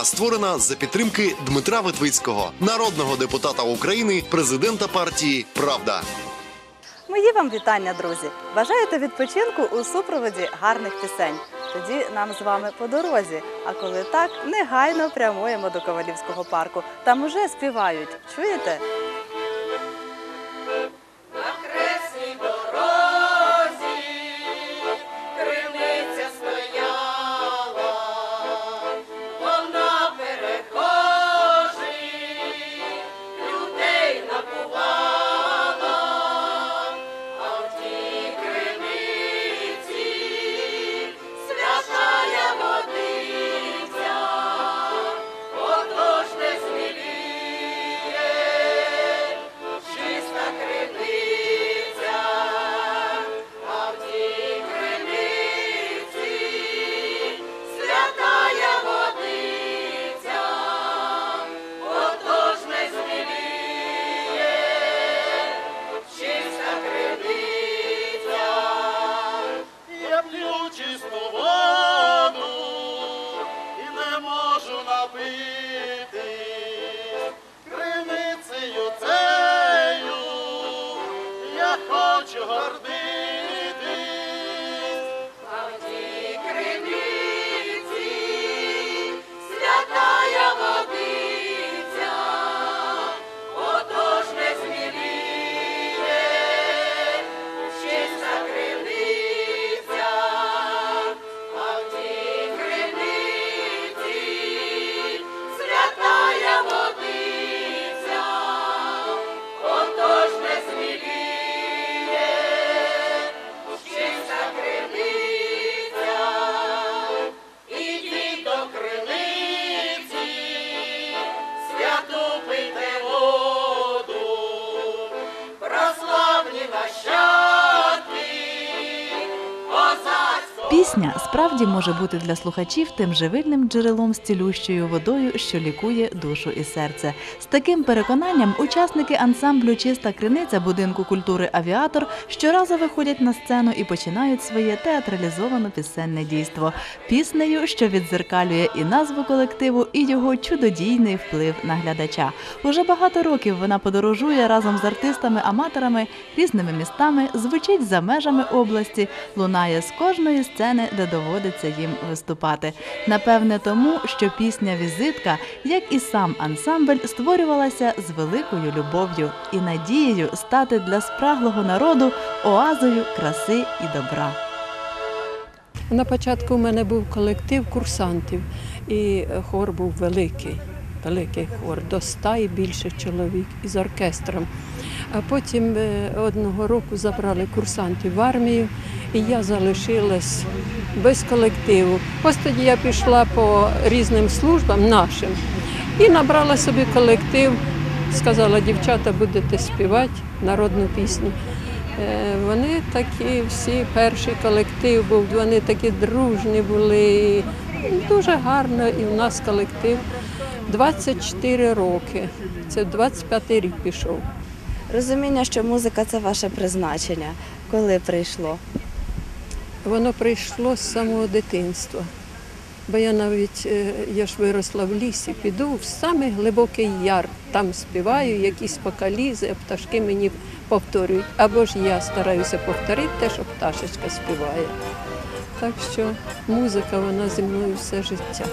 Програма створена за підтримки Дмитра Витвицького, народного депутата України, президента партії Правда. Мої вам вітання, друзі! Бажаєте відпочинку у супроводі гарних пісень. Тоді нам з вами по дорозі. А коли так, негайно прямуємо до Ковалівського парку. Там уже співають. Чуєте? Хочу гордитись. Пісня справді може бути для слухачів тим живильним джерелом з цілющою водою, що лікує душу і серце. З таким переконанням учасники ансамблю Чиста криниця будинку культури Авіатор щоразу виходять на сцену і починають своє театралізоване пісенне дійство піснею, що відзеркалює і назву колективу, і його чудодійний вплив на глядача. Уже багато років вона подорожує разом з артистами-аматорами різними містами, звучить за межами області, лунає з кожної сцени, де доводиться їм виступати. Напевне, тому, що пісня Візитка, як і сам ансамбль, створювалася з великою любов'ю і надією стати для спраглого народу оазою краси і добра. На початку в мене був колектив курсантів, і хор був великий, великий хор, до ста і більше чоловік із оркестром. А потім е, одного року забрали курсантів в армію, і я залишилась без колективу. Ось тоді я пішла по різним службам нашим і набрала собі колектив. Сказала, дівчата, будете співати народну пісню. Е, Вони такі всі, перший колектив був, вони такі дружні були. Дуже гарно, і в нас колектив 24 роки. Це 25-й рік пішов. Розуміння, що музика це ваше призначення. Коли прийшло? Воно прийшло з самого дитинства. Бо я навіть е, я ж виросла в лісі, піду в самий глибокий яр, там співаю якісь покалізи, а пташки мені повторюють. Або ж я стараюся повторити те, що пташечка співає. Так що музика вона зі мною все життя.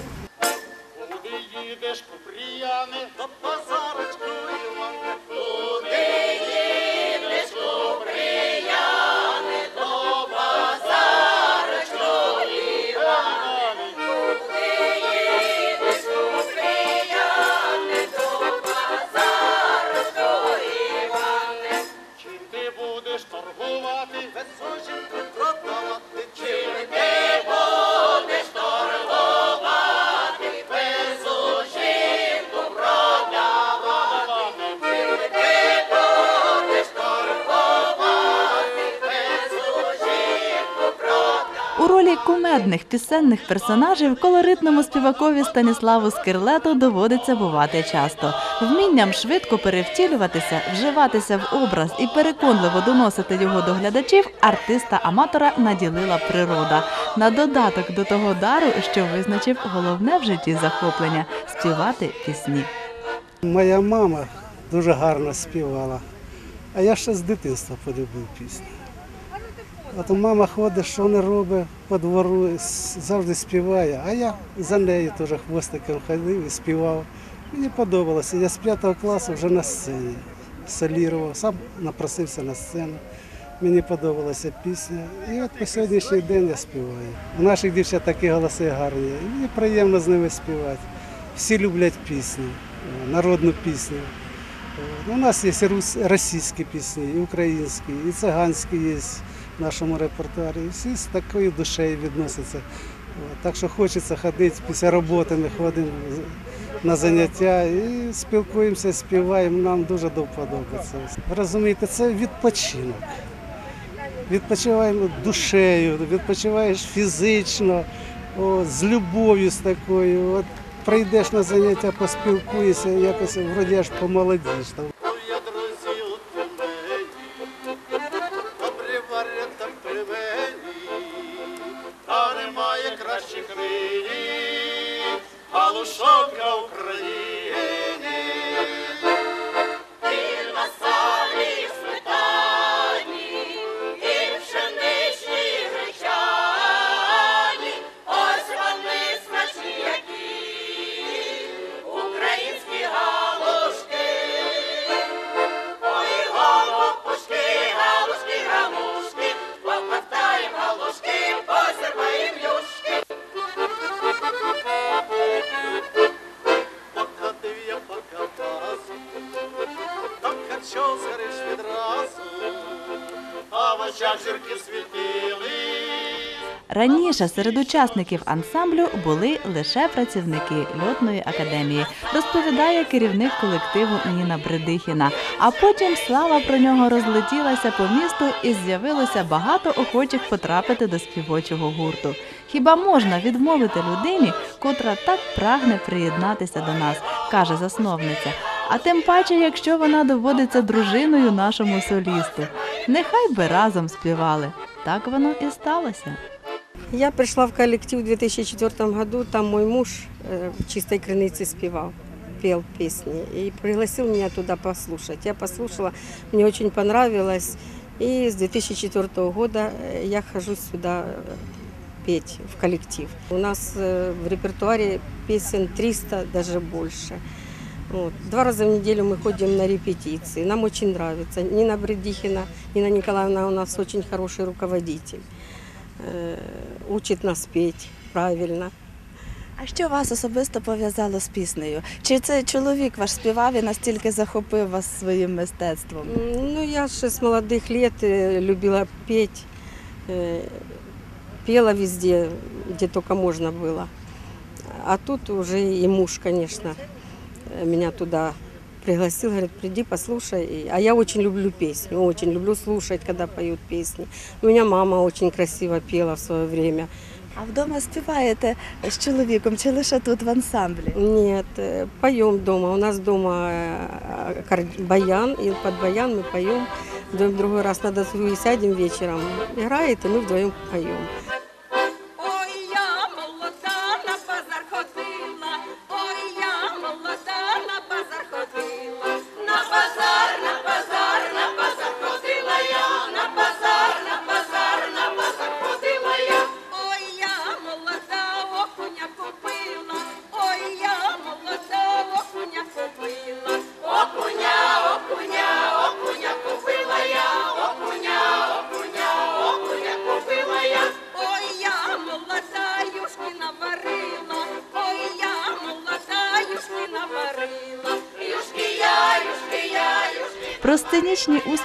Ролі кумедних пісенних персонажів колоритному співакові Станіславу Скирлету доводиться бувати часто. Вмінням швидко перевтілюватися, вживатися в образ і переконливо доносити його до глядачів артиста-аматора наділила природа. На додаток до того дару, що визначив головне в житті захоплення співати пісні. Моя мама дуже гарно співала, а я ще з дитинства полюбив пісню. От мама ходить, що не робить по двору, завжди співає, а я за нею теж хвостиком ходив і співав. Мені подобалося. Я з п'ятого класу вже на сцені солірував, сам напросився на сцену. Мені подобалася пісня. І от по сьогоднішній день я співаю. У наших дівчат такі голоси гарні. І мені приємно з ними співати. Всі люблять пісню, е, народну пісню. У нас є російські пісні, і українські, і циганські є нашому репертуарі. І всі з такою душею відносяться. Так що хочеться ходити після роботи, ми ходимо на заняття і спілкуємося, співаємо. Нам дуже до вподоби це. Ви Розумієте, це відпочинок. Відпочиваємо душею, відпочиваєш фізично, о, з любов'ю з такою. От прийдеш на заняття, поспілкуєшся, якось вроді аж помолодієш. Кращих нині, галушонка Україні. А в очах зірки світили. Раніше серед учасників ансамблю були лише працівники льотної академії, розповідає керівник колективу Ніна Бредихіна. А потім слава про нього розлетілася по місту і з'явилося багато охочих потрапити до співочого гурту. Хіба можна відмовити людині, котра так прагне приєднатися до нас, каже засновниця. А тим паче, якщо вона доводиться дружиною нашому солісту. Нехай би разом співали. Так воно і сталося. Я пришла в коллектив в 2004 году, там мой муж э, в чистой крынице спевал, пел песни и пригласил меня туда послушать. Я послушала, мне очень понравилось. И с 2004 года э, я хожу сюда э, петь в коллектив. У нас э, в репертуаре песен 300, даже больше. Вот. Два раза в неделю мы ходим на репетиции. Нам очень нравится. Нина Бредихина, Нина Николаевна у нас очень хороший руководитель. Э, Учит нас петь правильно. А що вас особисто пов'язало з піснею? Чи це чоловік ваш співав і настільки захопив вас своїм мистецтвом? М, Ну, я же с молодых лет э, любила петь. э, Пела везде, где только можно было. А тут уже и муж, конечно, э, меня туда пригласил, говорит, приди, послушай. И- А я очень люблю песню, очень люблю слушать, когда поют песни. У меня мама очень красиво пела в свое время. А вдома співаєте з чоловіком чи лише тут в ансамблі? Нет, э, поем дома. У нас дома э, кар- баян, и под баян мы поем. Вдвоем другой раз надо сядем вечером, играет, и мы вдвоем поем.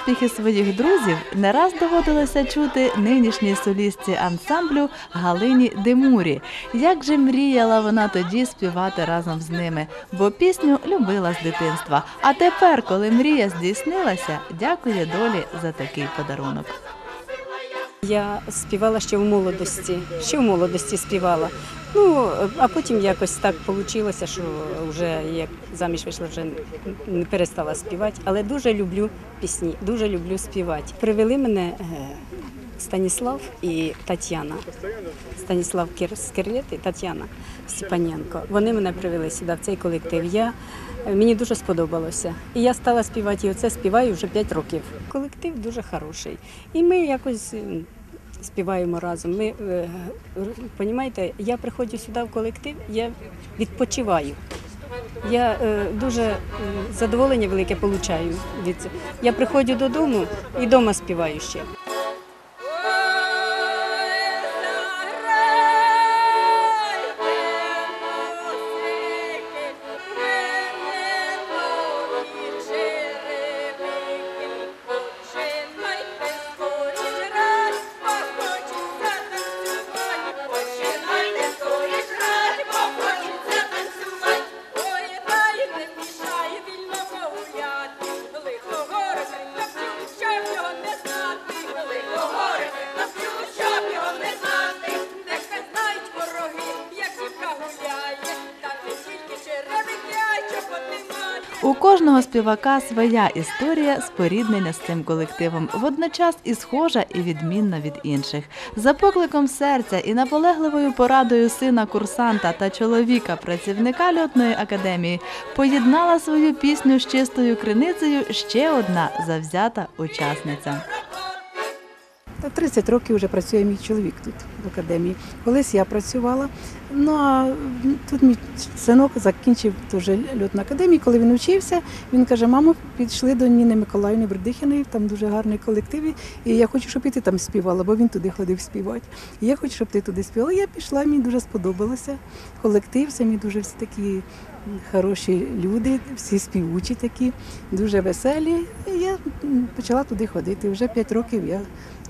Успіхи своїх друзів не раз доводилося чути нинішній солістці ансамблю Галині Демурі. Як же мріяла вона тоді співати разом з ними, бо пісню любила з дитинства. А тепер, коли мрія здійснилася, дякує долі за такий подарунок. Я співала ще в молодості, ще в молодості співала. Ну, а потім якось так вийшло, що вже як заміж вийшла, вже не перестала співати. Але дуже люблю пісні, дуже люблю співати. Привели мене е, Станіслав і Тетяна. Станіслав Скирлет і Тетяна Степаненко. Вони мене привели сюди, в цей колектив. Я, мені дуже сподобалося. І я стала співати, і оце співаю вже 5 років. Колектив дуже хороший. І ми якось співаємо разом. Ми, е, розумієте, я приходжу сюди в колектив, я відпочиваю. Я е, дуже задоволення велике получаю від цього. Я приходжу додому і вдома співаю ще. У кожного співака своя історія споріднення з цим колективом, водночас і схожа, і відмінна від інших. За покликом серця і наполегливою порадою сина курсанта та чоловіка, працівника льотної академії, поєднала свою пісню з чистою криницею ще одна завзята учасниця. Та 30 років вже працює мій чоловік тут в академії. Колись я працювала. Ну а тут мій синок закінчив теж льотну академію. Коли він вчився, він каже: мамо, пішли до Ніни Миколаївни Бердихіної, там дуже гарний колектив. І я хочу, щоб і ти там співала, бо він туди ходив співати. І я хочу, щоб ти туди співала. Я пішла, мені дуже сподобалося. Колектив, самі дуже всі такі хороші люди, всі співучі такі, дуже веселі. І я почала туди ходити. Вже 5 років я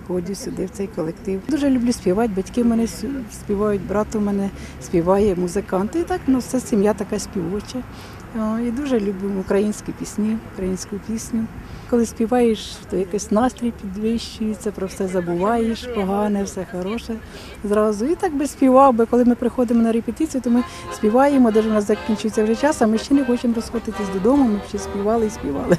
ходжу сюди в цей колектив. Дуже люблю співати. Батьки мене співають, брат у мене співає, музикант. І так ну, вся сім'я така співоча. І дуже люблю українські пісні, українську пісню. Коли співаєш, то якийсь настрій підвищується, про все забуваєш, погане, все хороше зразу. І так би співав би, коли ми приходимо на репетицію, то ми співаємо, де у нас закінчується вже час, а ми ще не хочемо розходитись додому, ми ще співали і співали.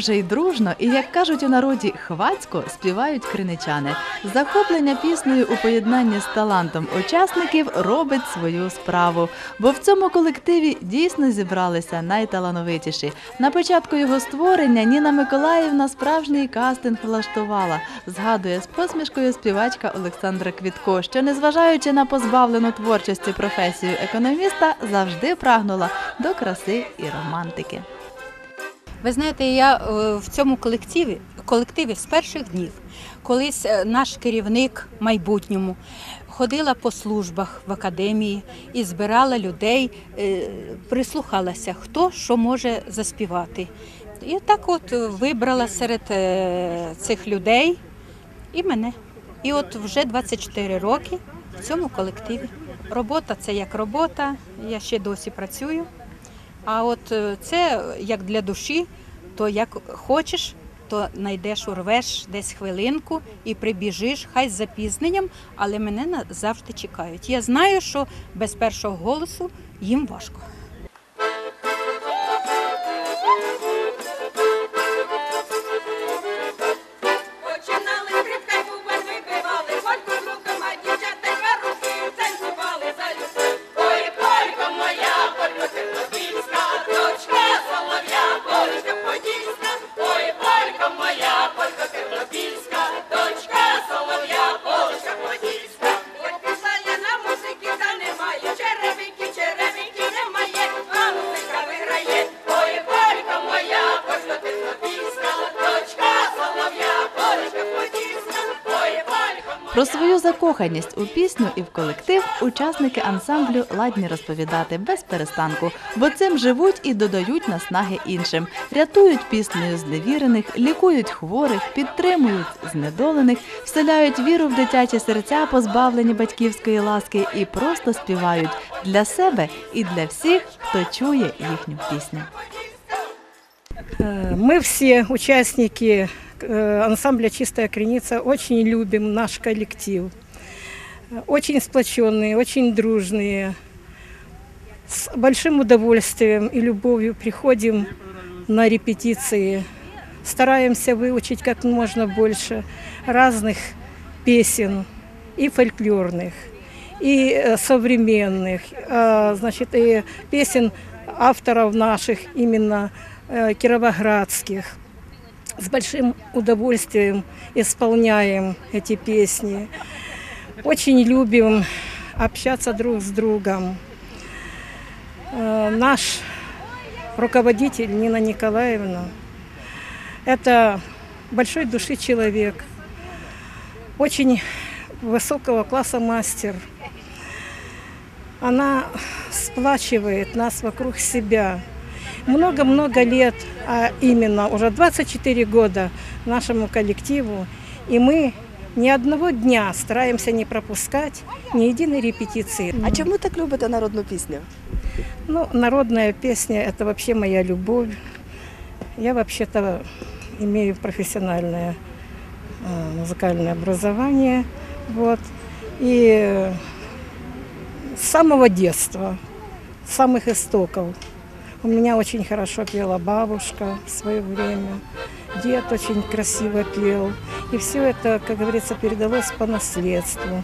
Вже й дружно, і як кажуть у народі, хвацько співають криничани. Захоплення піснею у поєднанні з талантом учасників робить свою справу. Бо в цьому колективі дійсно зібралися найталановитіші. На початку його створення Ніна Миколаївна справжній кастинг влаштувала. Згадує з посмішкою співачка Олександра Квітко, що, незважаючи на позбавлену творчості професію економіста, завжди прагнула до краси і романтики. Ви знаєте, я е, в цьому колективі, колективі з перших днів, колись е, наш керівник майбутньому ходила по службах в академії і збирала людей, е, прислухалася, хто що може заспівати. І так от вибрала серед цих людей і мене. І от вже 24 роки в цьому колективі. Робота це як робота, я ще досі працюю. А от е, це як для душі, то як хочеш, то знайдеш, урвеш десь хвилинку і прибіжиш, хай з запізненням, але мене завжди чекають. Я знаю, що без першого голосу їм важко. свою закоханість у пісню і в колектив учасники ансамблю ладні розповідати без перестанку, бо цим живуть і додають наснаги іншим, рятують піснею зневірених, лікують хворих, підтримують знедолених, вселяють віру в дитячі серця, позбавлені батьківської ласки, і просто співають для себе і для всіх, хто чує їхню пісню. Э, Мы все участники э, ансамбля «Чистая креница» очень любим наш коллектив. Очень сплоченные, очень дружные. С большим удовольствием и любовью приходим на репетиции. Стараемся выучить как можно больше разных песен и фольклорных, и э, современных, э, значит, и песен авторов наших именно э, кировоградских. С большим удовольствием исполняем эти песни. Очень любим общаться друг с другом. Э, Наш руководитель Нина Николаевна – это большой души человек, очень высокого класса мастер. Она сплачивает нас вокруг себя. Много-много лет, а именно уже 24 года нашему коллективу, и мы ни одного дня стараемся не пропускать ни единой репетиции. А чому так любите народну пісню? Ну, народная песня – это вообще моя любовь. Я вообще-то имею профессиональное э, музыкальное образование. Вот. И с самого детства, с самых истоков. У меня очень хорошо пела бабушка в свое время. Дед очень красиво пел. И все это, как говорится, передалось по наследству.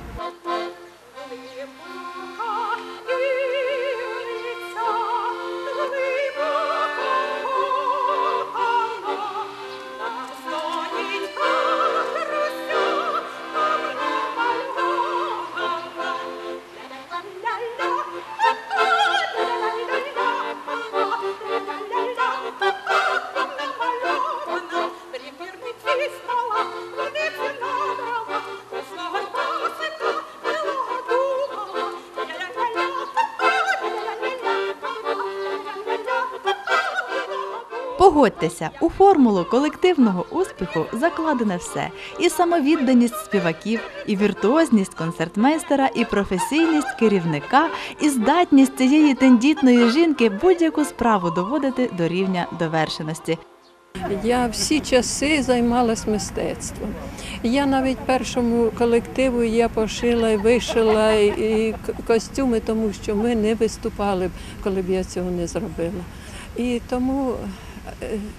Погодьтеся, у формулу колективного успіху закладене все: і самовідданість співаків, і віртуозність концертмейстера, і професійність керівника, і здатність цієї тендітної жінки будь-яку справу доводити до рівня довершеності. Я всі часи займалась мистецтвом. Я навіть першому колективу я пошила і вишила і костюми, тому що ми не виступали б, коли б я цього не зробила. І тому,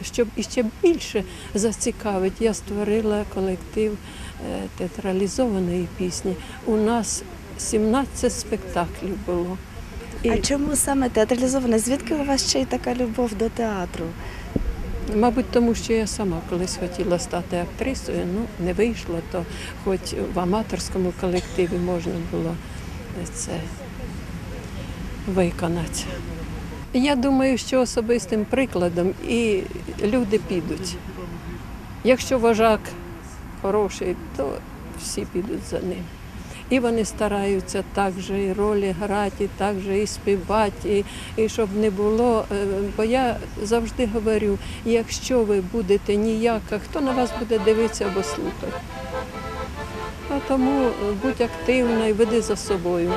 щоб іще більше зацікавити, я створила колектив е, театралізованої пісні. У нас 17 спектаклів було. І- А чому саме театралізоване? Звідки у вас ще й така любов до театру? Мабуть, тому що я сама колись хотіла стати актрисою, ну не вийшло, то хоч в аматорському колективі можна було це виконати. Я думаю, що особистим прикладом і люди підуть. Якщо вожак хороший, то всі підуть за ним. І вони стараються так же і ролі грати, і так же і співати, і, щоб не було. е, Бо я завжди говорю, якщо ви будете ніяка, хто на вас буде дивитися або слухати? А тому будь активна і веди за собою.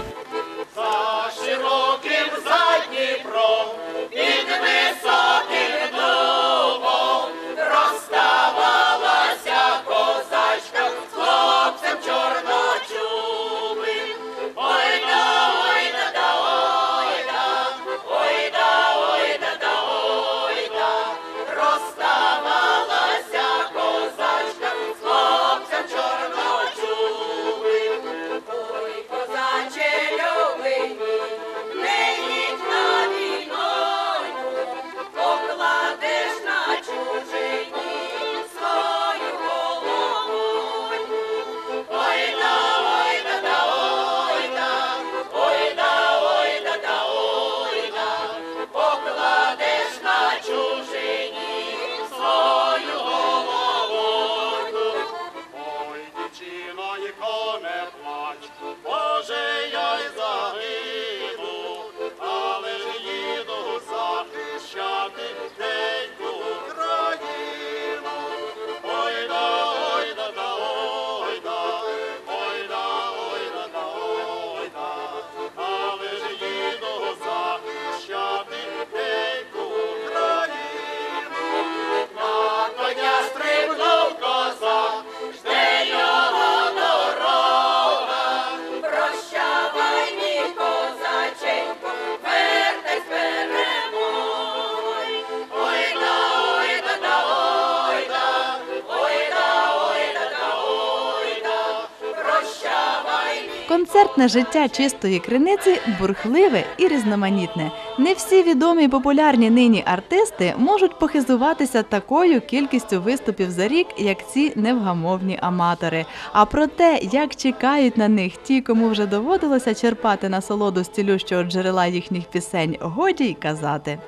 Нестерпне життя чистої криниці бурхливе і різноманітне. Не всі відомі і популярні нині артисти можуть похизуватися такою кількістю виступів за рік, як ці невгамовні аматори. А про те, як чекають на них ті, кому вже доводилося черпати насолоду з цілющого джерела їхніх пісень, годі й казати.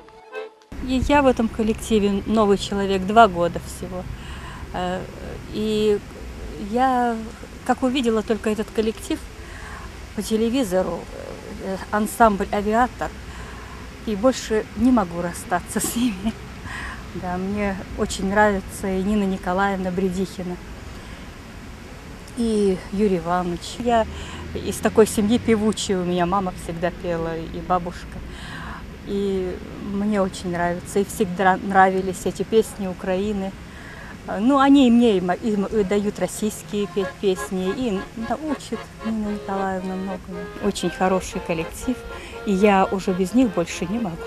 И я в этом коллективе новый человек, два года всего. Э, И я, как увидела только этот коллектив по телевизору, э, ансамбль «Авиатор», и больше не могу расстаться с ними. Да, мне очень нравится и Нина Николаевна Бредихина, и Юрий Иванович. Я из такой семьи певучей, у меня мама всегда пела, и бабушка. И мне очень нравится, и всегда нравились эти песни Украины. Э, Ну, они и мне и мо- и дают российские петь песни, и научат Нина Николаевна многому. Очень хороший коллектив, и я уже без них больше не могу.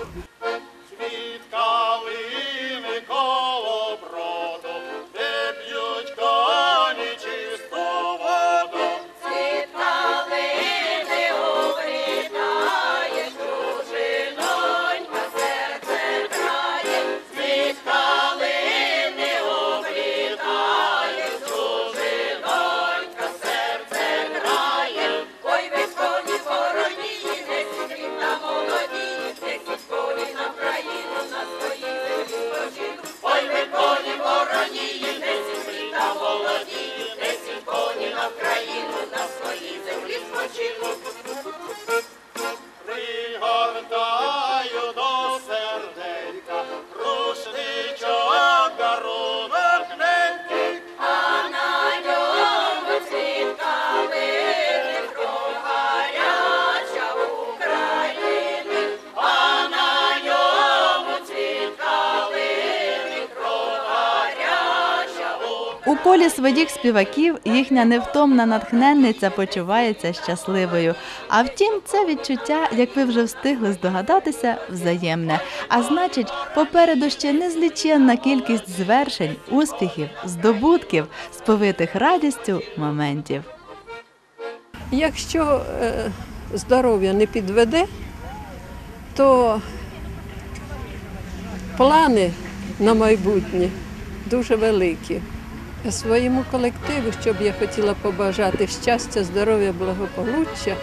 Колі своїх співаків їхня невтомна натхненниця почувається щасливою. А втім, це відчуття, як ви вже встигли здогадатися, взаємне. А значить, попереду ще незліченна кількість звершень, успіхів, здобутків, сповитих радістю моментів. Якщо е, здоров'я не підведе, то плани на майбутнє дуже великі. Своєму колективу, щоб я хотіла побажати щастя, здоров'я, благополуччя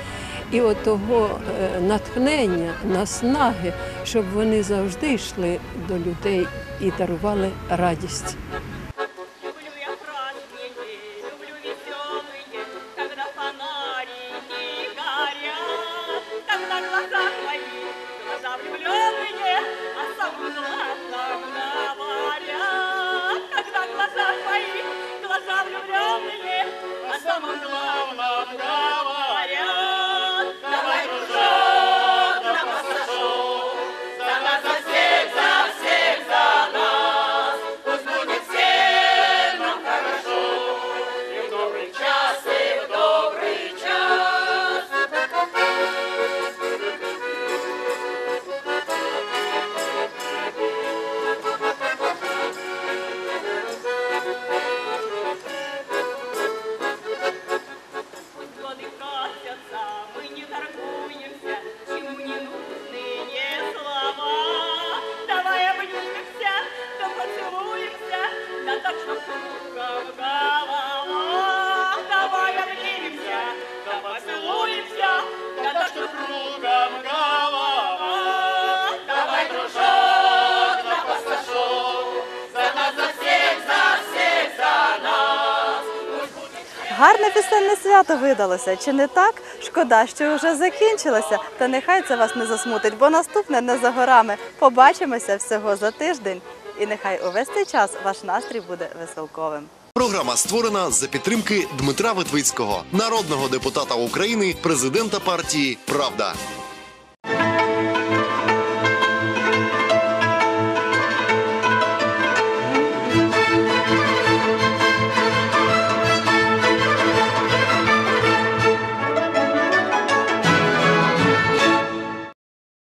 і отого е, натхнення, наснаги, щоб вони завжди йшли до людей і дарували радість. Пісенне свято видалося, чи не так? Шкода, що вже закінчилося. Та нехай це вас не засмутить, бо наступне не за горами. Побачимося всього за тиждень. І нехай увесь цей час ваш настрій буде веселковим. Програма створена за підтримки Дмитра Витвицького, народного депутата України, президента партії Правда.